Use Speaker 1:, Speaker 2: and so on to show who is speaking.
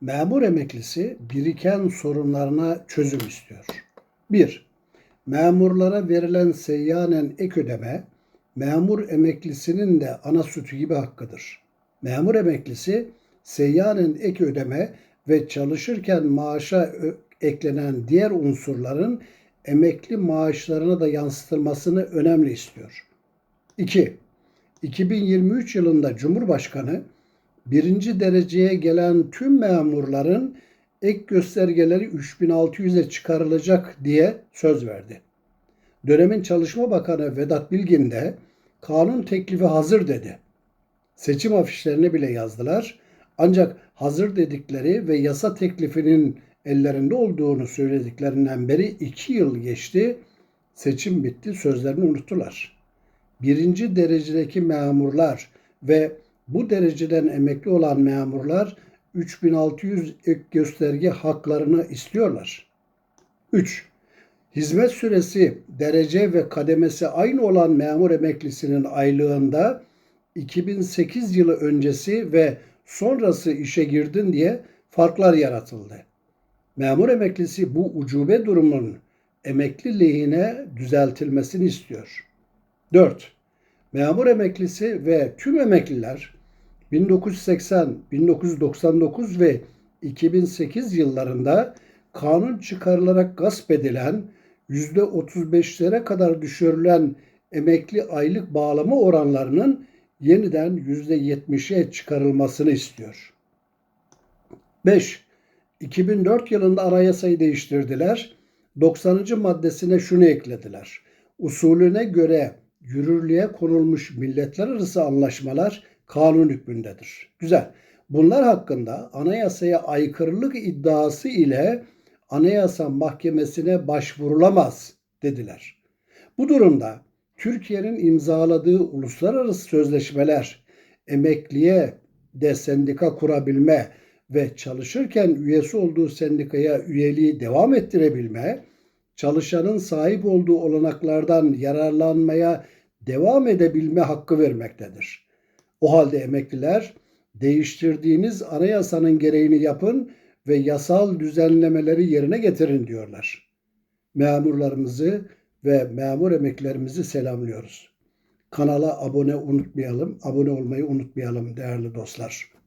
Speaker 1: Memur emeklisi biriken sorunlarına çözüm istiyor. 1. Memurlara verilen seyyanen ek ödeme, memur emeklisinin de ana sütü gibi hakkıdır. Memur emeklisi seyyanen ek ödeme ve çalışırken maaşa eklenen diğer unsurların emekli maaşlarına da yansıtılmasını önemli istiyor. 2. 2023 yılında Cumhurbaşkanı birinci dereceye gelen tüm memurların ek göstergeleri 3600'e çıkarılacak diye söz verdi. Dönemin Çalışma Bakanı Vedat Bilgin de kanun teklifi hazır dedi. Seçim afişlerini bile yazdılar. Ancak hazır dedikleri ve yasa teklifinin ellerinde olduğunu söylediklerinden beri iki yıl geçti. Seçim bitti, sözlerini unuttular. Birinci derecedeki memurlar ve bu dereceden emekli olan memurlar 3600 ek gösterge haklarını istiyorlar. 3. Hizmet süresi, derece ve kademesi aynı olan memur emeklisinin aylığında 2008 yılı öncesi ve sonrası işe girdin diye farklar yaratıldı. Memur emeklisi bu ucube durumun emekli lehine düzeltilmesini istiyor. 4. Memur emeklisi ve tüm emekliler 1980, 1999 ve 2008 yıllarında kanun çıkarılarak gasp edilen %35'lere kadar düşürülen emekli aylık bağlama oranlarının yeniden %70'e çıkarılmasını istiyor. 5. 2004 yılında anayasayı değiştirdiler. 90. maddesine şunu eklediler. Usulüne göre yürürlüğe konulmuş milletler arası anlaşmalar kanun hükmündedir. Güzel. Bunlar hakkında anayasaya aykırılık iddiası ile Anayasa Mahkemesi'ne başvurulamaz dediler. Bu durumda Türkiye'nin imzaladığı uluslararası sözleşmeler emekliye de sendika kurabilme ve çalışırken üyesi olduğu sendikaya üyeliği devam ettirebilme, çalışanın sahip olduğu olanaklardan yararlanmaya devam edebilme hakkı vermektedir. O halde emekliler değiştirdiğiniz anayasanın gereğini yapın ve yasal düzenlemeleri yerine getirin diyorlar. Memurlarımızı ve memur emeklilerimizi selamlıyoruz. Kanala abone unutmayalım, abone olmayı unutmayalım değerli dostlar.